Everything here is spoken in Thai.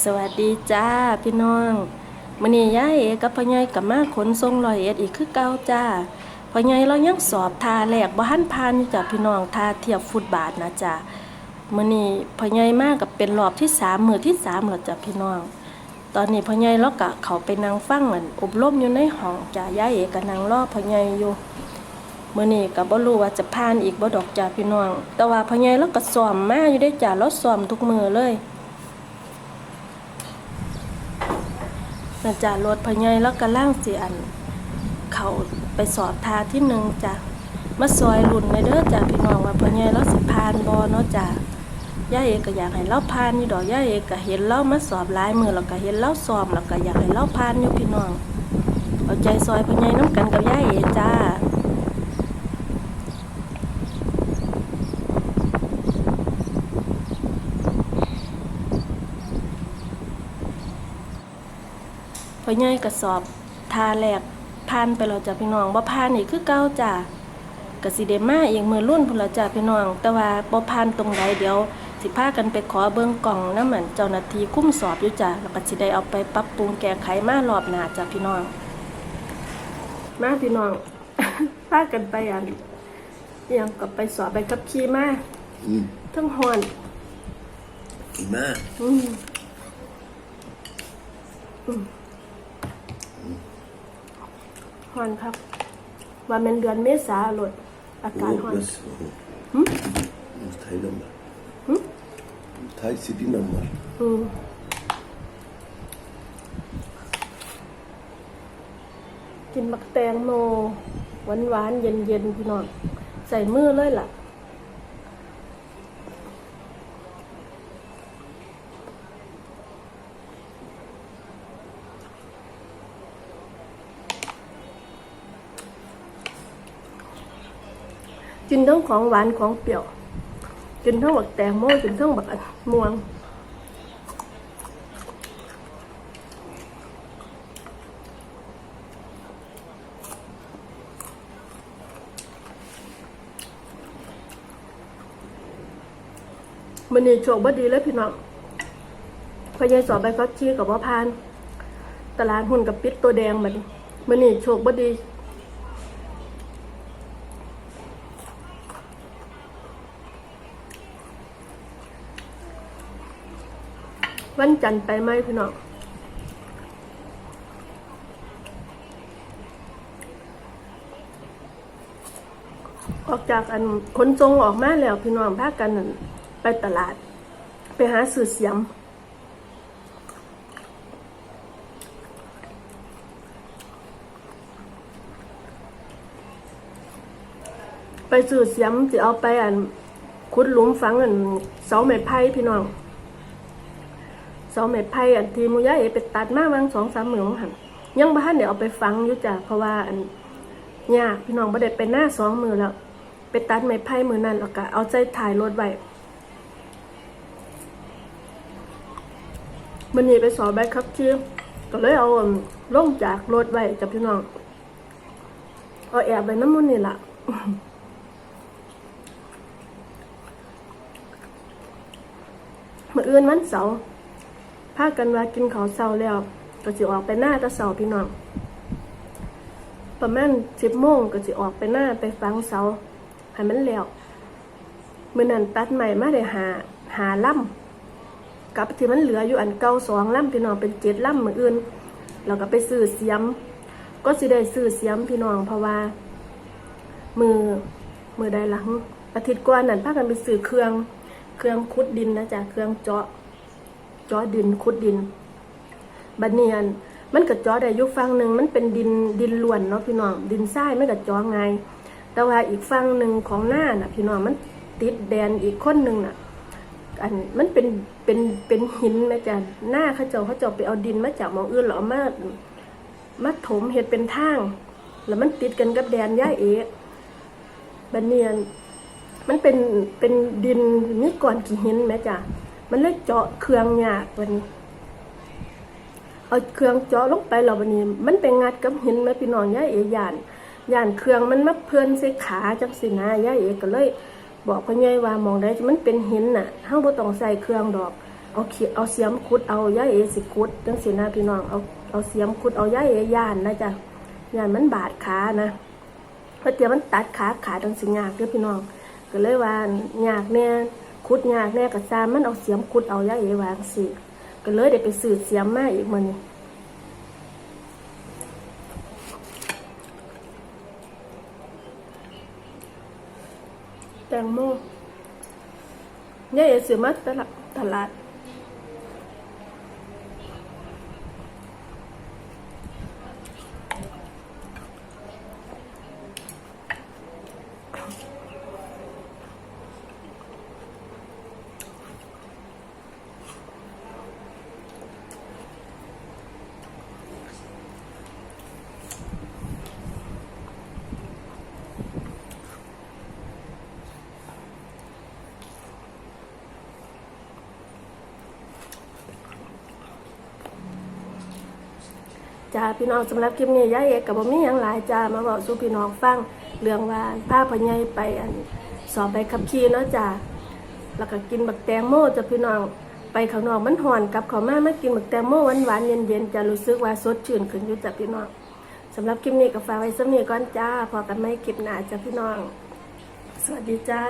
สวัสดีจ้าพี่น้องมื้อนี้ยายเอกับพ่อใหญ่กับมาขนส่งร้อยเอ็ดอีกคือเก่าจ้าพ่อใหญ่เรายังสอบทาแรกบ่ทันผ่านอยู่จ้ะพี่น้องทาเทียบฟุตบาทนะจ้ามื้อนี้พ่อใหญ่มากกับเป็นรอบที่สามมือที่สามแล้วจ้ะพี่น้อง ตอนนี้พ่อใหญ่เราก็เขาไปนั่งฟังอันอบรมอยู่ในห้องจ้ายายเอก็นั่งรอพ่อใหญ่อยู่มื้อนี้ก็บ่รู้ว่าจะผ่านอีกบ่ดอกจ้าพี่น้อง แต่ว่าพ่อใหญ่เราก็ซ้อมมาอยู่ได้จ้าเราซ้อมทุกมือเลย นะจ๊ะรถพญายแล้วก็ล่างเสียอัน เขาไปสอบทาที่หนึ่งจ้ะมาซอยรุ่นในเด้อจ้ะพี่น้องว่าพญายแล้วสิพานบอเนาะจ้ะย่าเอกก็อยากให้เราพานอยู่ดอกย่าเอกก็เห็นเรามาสอบหลายมือแล้วก็เห็นเราสอบแล้วก็อยากให้เราพานอยู่พี่น้องเอาใจซอยพญายน้ำกันกับย่าเอกจ้า พ่อใหญ่ก็สอบทาแรกผ่านไปแล้วจ้ะพี่น้องบ่ผ่านนี่คือเก่าจ้ะก็สิได้มาอีกมือรุ่นพุ่นละจ้ะพี่น้อง แต่ว่าบ่ผ่านตรงใดเดี๋ยว สิพากันไปขอเบิ่งกล่องนำเหมือนเจ้าหน้าที่คุ้มสอบอยู่จ้ะแล้วก็สิได้เอาไปปรับปรุงแก้ไขมารอบหน้าจ้ะพี่น้อง มาพี่น้องพากันไปอันอิหยังก็ไปสอบไปขับขี่มาอืมทั้งฮ้อนดีมากอืมอืม ฮอนครับ ว่าเป็นเดือนเมษาหลดอากาศ Oh, ฮอน das, oh. Das Thai Nummer. Thai City Nummer. อืม กินมักแตงโมหวานหวานๆเย็นเย็นๆพี่น้องใส่มือเลยล่ะ กินทั้งของหวานของเปรี้ยว กินทั้งบักแตงโมกินทั้งบักม่วงมันนี่โชคบ่ดีเลยพี่น้องพอยายสอบใบฟักชีกับว่าพาน ตลาดหุ้นกับปิดตัวแดงมันมันนี่โชคบ่ดี วันจันทร์ไปไหมพี่น้องออกจากอันขนส่งออกมาแล้วพี่น้องพากันนั่นไปตลาด ไปหาสื่อเสียมไปสื่อเสียมจะเอาไปอันขุดหลุมฝังอันเสาไม้ไผ่พี่น้อง เสาไม้ไผ่อันทีมุยายเอไปตัดมาบางสองสามหมื่นหันยังบ้านเดี๋ยวเอาไปฝังอยู่จ้ะเพราะว่าอันยากพี่น้องบ่ได้ไปหน้าสองมือแล้ว ไปตัดไม้ไผ่มือนั่นแล้วก็เอาใจถ่ายรถไว้มันนี่ไปสอบใบขับขี่ก็เลยเอาอันลงจากรถไว้จ้ะพี่น้องเอาแอบไปน้ำมันนี่ล่ะมื่ออื่นวันเสาร์ พากันว่ากินข้าวเช้าแล้วก็สิออกไปหน้าตะเสาพี่น้อง ประมาณสิบโมงก็สิออกไปหน้าไปฟังเสาให้มันแล้วมื่อนั้นตัดใหม่มาได้หาหาล่ำกับที่มันเหลืออยู่อันเก่าสองล่ำพี่น้องเป็นเจ็ดล่ำมืออื่นเราก็ไปซื้อเสียม ก็สิได้ซื้อเสียมพี่น้องเพราะว่า มือมือใดหลังอาทิตย์ก่อนนั่นพากันไปซื้อเครื่อง เครื่องขุดดินนะจ๊ะเครื่องเจาะ จาะดินขุดดินบัดเนียนมันก็เจาะได้ยุฝั่งหนึ่งมันเป็นดินดินล้วนเนาะพี่น้องดินทรายไมันก็เจาะง่ายแต่ว่าอีกฝั่งหนึ่งของหน้าน่ะ พี่น้องมันติดแดนอีกคนหนึ่งน่ะอันมันเป็นเป็นเป็นหินนะจ๊ะหน้าเขาเจ้าเขาเจ้าไปเอาดินมาจากมองอื่นแล้วเอมามาถมเห็ดเป็นทางแล้วมันติดกันกับแดนย่าเอะบัดเนียนมันเป็นเป็นดินมีก่อนกี่หินแม่จ้ะ มันเลยเจาะเครื่องยากวันนี้เอาเครื่องเจาะลงไปเราวันนี้ มันไปงัดกับหินแม่พี่น้องย่าเอยานยานเครื่องมันมาเพื่อนใส่ขาจังสินะย่าเอก็เลย บอกพ่อใหญ่ว่ามองได้มันเป็นหินน่ะเฮาบ่ต้องใส่เครื่องดอก เอาเขียเอาเสียมขุดเอาย่าเอสิขุดจังสินะพี่น้องเอาเอาเสียมขุดเอาย่าเอย่านนะจ๊ะย่านมันบาดขานะเพราะเดี๋ยวมันตัดขาขาจังสิยากเด้อพี่น้องก็เลยว่ายากแน่ ขุดยากแน่ก็ซามมันเอาเสียมขุดเอาย่าเอวางสิก็เลยเดี๋ยวไปซื้อเสียมมาอีกมันแตงโมย่าเอซื้อมาตลาดตลาด จ้าพี่น้องสำหรับคลิปนี้ยายเอกกับบ่มีหยังหลายจ้ามาบอกสู่พี่น้องฟังเรื่องว่าพาพ่อใหญ่ไปอันสอบไปขับขี่เนาะจ้าแล้วก็กินบักแตงโมจ้ะพี่น้องไปข้างนอกมันห่อนกับข้ามามากินบักแตงโมหวานๆเย็นๆจะรู้สึกว่าสดชื่นขึ้นอยู่จ้ะพี่น้องสำหรับคลิปนี้ก็ฝากไว้สำนี้ก่อนจ้าพอกันไม่คลิปหน้าจ้ะพี่น้อง สวัสดีจ้า